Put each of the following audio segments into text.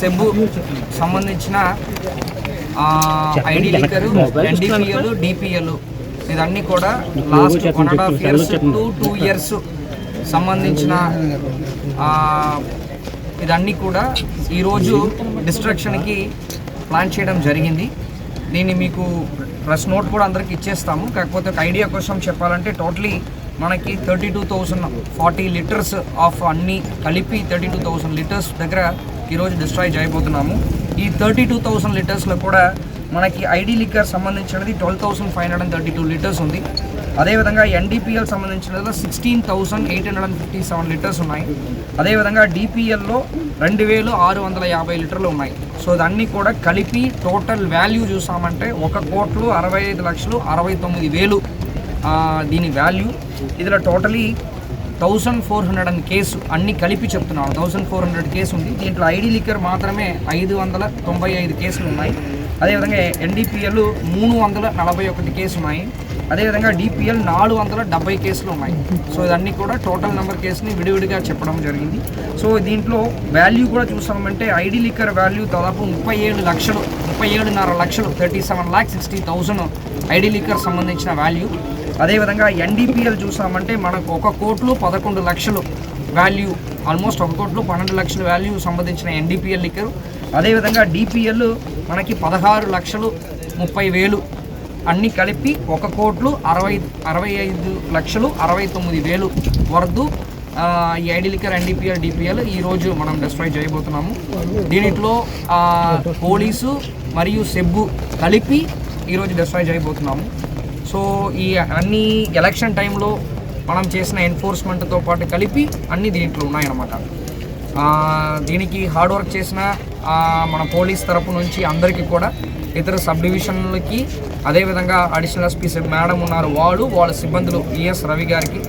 సెబ్బు సంబంధించిన ID లీకరు NDPL DPL ఇదన్నీ కూడా last one and half years two two years సంబంధించిన ఇదన్నీ కూడా ఈరోజు డిస్ట్రక్షన్కి ప్లాన్ చేయడం జరిగింది. దీన్ని మీకు ప్రెస్ నోట్ కూడా అందరికి ఇచ్చేస్తాము. కాకపోతే ఒక ఐడియా కోసం చెప్పాలంటే టోటలీ మనకి thirty two thousand forty litres of అన్ని కలిపి థర్టీ టూ థౌసండ్ లీటర్స్ దగ్గర ఈరోజు డిస్ట్రాయ్ చేయబోతున్నాము. ఈ థర్టీ టూ థౌసండ్ లీటర్స్లో కూడా మనకి ఐడి లిక్కర్ సంబంధించినది twelve thousand five hundred and thirty two litres ఉంది. అదేవిధంగా NDPL సంబంధించినదిలో sixteen thousand eight hundred and fifty seven litres ఉన్నాయి. అదేవిధంగా డిపిఎల్లో రెండు వేలు ఆరు వందల యాభై లీటర్లు ఉన్నాయి. సో ఇదన్నీ కూడా కలిపి టోటల్ వాల్యూ చూసామంటే ఒక కోట్లు అరవై ఐదు లక్షలు అరవై తొమ్మిది వేలు దీని వాల్యూ ఇదిలో totally thousand four hundred and case అన్ని కలిపి చెప్తున్నాను. థౌసండ్ ఫోర్ హండ్రెడ్ కేసు ఉంది. దీంట్లో ఐడి లిక్కర్ మాత్రమే ఐదు వందల తొంభై ఐదు కేసులు ఉన్నాయి. అదేవిధంగా ఎన్డీపీఎల్ మూడు వందల నలభై ఒకటి కేసు ఉన్నాయి. అదేవిధంగా డిపిఎల్ నాలుగు వందల డెబ్బై కేసులు ఉన్నాయి. సో ఇదన్నీ కూడా టోటల్ నెంబర్ కేసుని విడివిడిగా చెప్పడం జరిగింది. సో దీంట్లో వాల్యూ కూడా చూసామంటే ఐడి లిక్కర్ వాల్యూ దాదాపు ముప్పై ఏడు లక్షలు ముప్పై ఏడున్నర లక్షలు thirty seven lakh sixty thousand ID liquor సంబంధించిన వాల్యూ. అదేవిధంగా ఎన్డీపీఎల్ చూసామంటే మనకు ఒక కోట్లు పదకొండు లక్షలు వాల్యూ ఆల్మోస్ట్ ఒక కోట్లు పన్నెండు లక్షల వాల్యూ సంబంధించిన ఎన్డీపీఎల్ లిక్కర్ అదేవిధంగా డిపిఎల్ మనకి పదహారు లక్షలు ముప్పై వేలు అన్నీ కలిపి ఒక కోట్లు అరవై అరవై ఐదు లక్షలు అరవై తొమ్మిది వేలు వరదు ఈ ఐడి లిక్కర్ ఎన్డీపీఎల్ డిపిఎల్ ఈరోజు మనం డిస్ట్రాయ్ చేయబోతున్నాము. దీనిలో పోలీసు మరియు సెబ్బు కలిపి ఈరోజు డిస్ట్రాయ్ చేయబోతున్నాము. సో ఈ అన్ని ఎలక్షన్ టైంలో మనం చేసిన ఎన్ఫోర్స్మెంట్తో పాటు కలిపి అన్ని దీంట్లో ఉన్నాయన్నమాట. దీనికి హార్డ్ వర్క్ చేసిన మన పోలీస్ తరపు నుంచి అందరికీ కూడా ఇతర సబ్ డివిజన్లకి అదేవిధంగా అడిషనల్ ఎస్పీ మేడం ఉన్నారు వాళ్ళు వాళ్ళ సిబ్బందులు ఈఎస్ రవి గారికి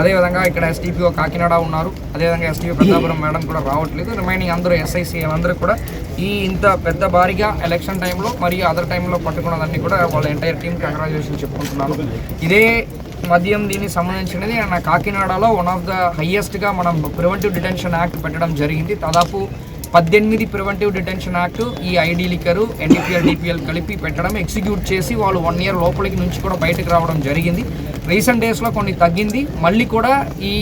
అదేవిధంగా ఇక్కడ ఎస్టీపీఓ కాకినాడ ఉన్నారు. అదేవిధంగా ఎస్టీపీ ప్రతాపురం మేడం కూడా రావట్లేదు. రిమైనింగ్ అందరూ ఎస్ఐసి అందరూ కూడా ఈ ఇంత పెద్ద భారీగా ఎలక్షన్ టైంలో మరియు అదర్ టైంలో పట్టుకున్నదాన్ని కూడా వాళ్ళ ఎంటైర్ టీం కంగ్రాచులేషన్ చెప్పుకుంటున్నాను. ఇదే మద్యం దీనికి సంబంధించినది. మన కాకినాడలో వన్ ఆఫ్ ద హయ్యెస్ట్గా మనం ప్రివెంటివ్ డిటెన్షన్ యాక్ట్ పెట్టడం జరిగింది. దాదాపు పద్దెనిమిది ప్రివెంటివ్ డిటెన్షన్ యాక్ట్ ఈ ఐడి లిక్కరు ఎన్డీపీఎల్ డిపిఎల్ కలిపి పెట్టడం ఎగ్జిక్యూట్ చేసి వాళ్ళు వన్ ఇయర్ లోపలికి నుంచి కూడా బయటకు రావడం జరిగింది. రీసెంట్ డేస్లో కొన్ని తగ్గింది. మళ్ళీ కూడా ఈ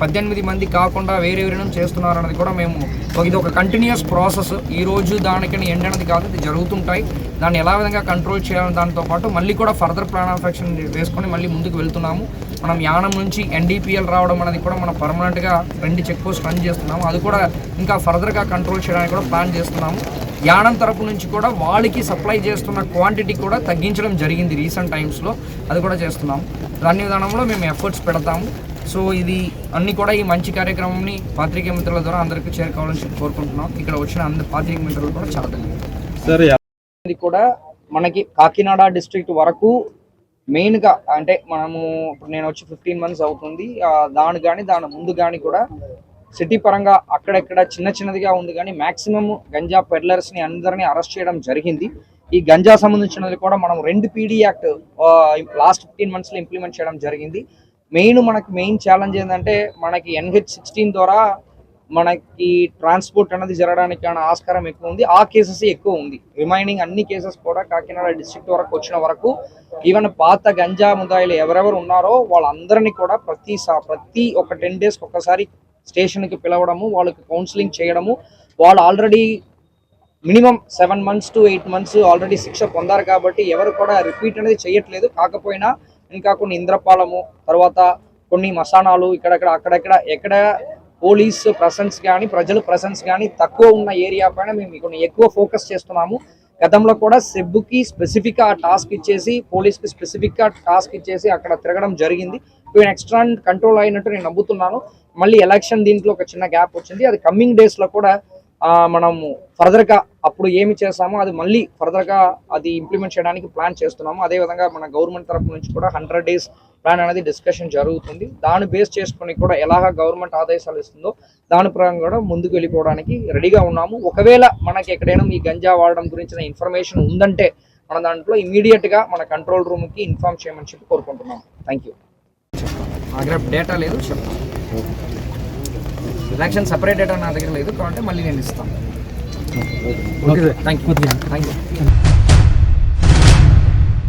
పద్దెనిమిది మంది కాకుండా వేరే వేరే చేస్తున్నారు అన్నది కూడా మేము ఇది ఒక కంటిన్యూస్ ప్రాసెస్ ఈ రోజు దానికని ఎండ్ అనేది కాదు ఇది జరుగుతుంటాయి. దాన్ని ఎలా విధంగా కంట్రోల్ చేయాలని దాంతో పాటు మళ్ళీ కూడా ఫర్దర్ ప్లాన్ ఆఫ్ యాక్షన్ వేసుకొని మళ్ళీ ముందుకు వెళ్తున్నాము. మనం యానం నుంచి ఎన్డీపీఎల్ రావడం అనేది కూడా మనం పర్మనెంట్గా రెండు చెక్ పోస్ట్ రన్ చేస్తున్నాము. అది కూడా ఇంకా ఫర్దర్గా కంట్రోల్ చేయడానికి కూడా ప్లాన్ చేస్తున్నాము. యానం తరపు నుంచి కూడా వాళ్ళకి సప్లై చేస్తున్న క్వాంటిటీ కూడా తగ్గించడం జరిగింది రీసెంట్ టైమ్స్లో. అది కూడా చేస్తున్నాము దాని విధానంలో మేము ఎఫర్ట్స్ పెడతాము. సో ఇది అన్ని కూడా ఈ మంచి కార్యక్రమంని పాత్రికేయ మిత్రుల ద్వారా అందరికీ చేరుకోవాలని చెప్పి కోరుకుంటున్నాం. ఇక్కడ వచ్చిన అందరి పాత్రికేయ మిత్రులు కూడా చాలా ధన్యవాదాలు. సార్ ఇది కూడా మనకి కాకినాడ డిస్ట్రిక్ట్ వరకు మెయిన్గా అంటే మనము ఇప్పుడు నేను వచ్చి ఫిఫ్టీన్ మంత్స్ అవుతుంది. ఆ, దాని కానీ దాని ముందు కానీ కూడా సిటీ పరంగా అక్కడెక్కడ చిన్న చిన్నదిగా ఉంది కానీ మాక్సిమం గంజా పెడ్లర్స్ని అందరినీ అరెస్ట్ చేయడం జరిగింది. ఈ గంజా సంబంధించినది కూడా మనం రెండు పీడీ యాక్ట్ లాస్ట్ ఫిఫ్టీన్ మంత్స్లో ఇంప్లిమెంట్ చేయడం జరిగింది. మెయిన్ మనకి మెయిన్ ఛాలెంజ్ ఏంటంటే మనకి ఎన్హెచ్ సిక్స్టీన్ ద్వారా మనకి ట్రాన్స్పోర్ట్ అనేది జరగడానికి ఆస్కారం ఎక్కువ ఉంది. ఆ కేసెస్ ఎక్కువ ఉంది. రిమైనింగ్ అన్ని కేసెస్ కూడా కాకినాడ డిస్ట్రిక్ట్ వరకు వచ్చిన వరకు ఈవెన్ పాత గంజా ముదాయిలు ఎవరెవరు ఉన్నారో వాళ్ళందరినీ కూడా ప్రతి సా- ప్రతి ఒక టెన్ డేస్కి ఒకసారి స్టేషన్కి పిలవడము వాళ్ళకి కౌన్సిలింగ్ చేయడము. వాళ్ళు already minimum seven months to eight months already శిక్ష పొందారు కాబట్టి ఎవరు కూడా రిపీట్ అనేది చేయట్లేదు. కాకపోయినా ఇంకా కొన్ని ఇంద్రపాలము తర్వాత కొన్ని మసానాలు ఇక్కడక్కడ అక్కడక్కడ ఎక్కడ పోలీస్ ప్రసెన్స్ కానీ ప్రజలు ప్రసెన్స్ కానీ తక్కువ ఉన్న ఏరియా పైన మేము కొన్ని ఎక్కువ ఫోకస్ చేస్తున్నాము. గతంలో కూడా సెబ్బుకి స్పెసిఫిక్గా ఆ టాస్క్ ఇచ్చేసి పోలీస్కి స్పెసిఫిక్గా టాస్క్ ఇచ్చేసి అక్కడ తిరగడం జరిగింది. నెక్స్ట్ ఎక్స్ట్రా కంట్రోల్ అయినట్టు నేను నమ్ముతున్నాను. మళ్ళీ ఎలక్షన్ దీంట్లో ఒక చిన్న గ్యాప్ వచ్చింది. అది కమింగ్ డేస్లో కూడా మనము ఫర్దర్గా అప్పుడు ఏమి చేస్తామో అది మళ్ళీ ఫర్దర్గా అది ఇంప్లిమెంట్ చేయడానికి ప్లాన్ చేస్తున్నాము. అదే విధంగా మన గవర్నమెంట్ తరపు నుంచి కూడా హండ్రెడ్ డేస్ ప్లాన్ అనేది డిస్కషన్ జరుగుతుంది. దాన్ని బేస్ చేసుకుని కూడా ఎలాగ గవర్నమెంట్ ఆదేశాలు ఇస్తుందో దాని ప్రకారం కూడా ముందుకు వెళ్ళిపోవడానికి రెడీగా ఉన్నాము. ఒకవేళ మనకి ఎక్కడైనా ఈ గంజా వాడడం గురించిన ఇన్ఫర్మేషన్ ఉందంటే మన దాంట్లో ఇమీడియట్గా మన కంట్రోల్ రూమ్కి ఇన్ఫామ్ ఇన్ఫార్మ్ చేయమని చెప్పి కోరుకుంటున్నాం థ్యాంక్ యూ డేటా లేదు చెప్తాను ఎలక్షన్ సపరేట్ డేటా నా దగ్గర లేదు కాబట్టి మళ్ళీ నేను ఇస్తాను. Thank you thank you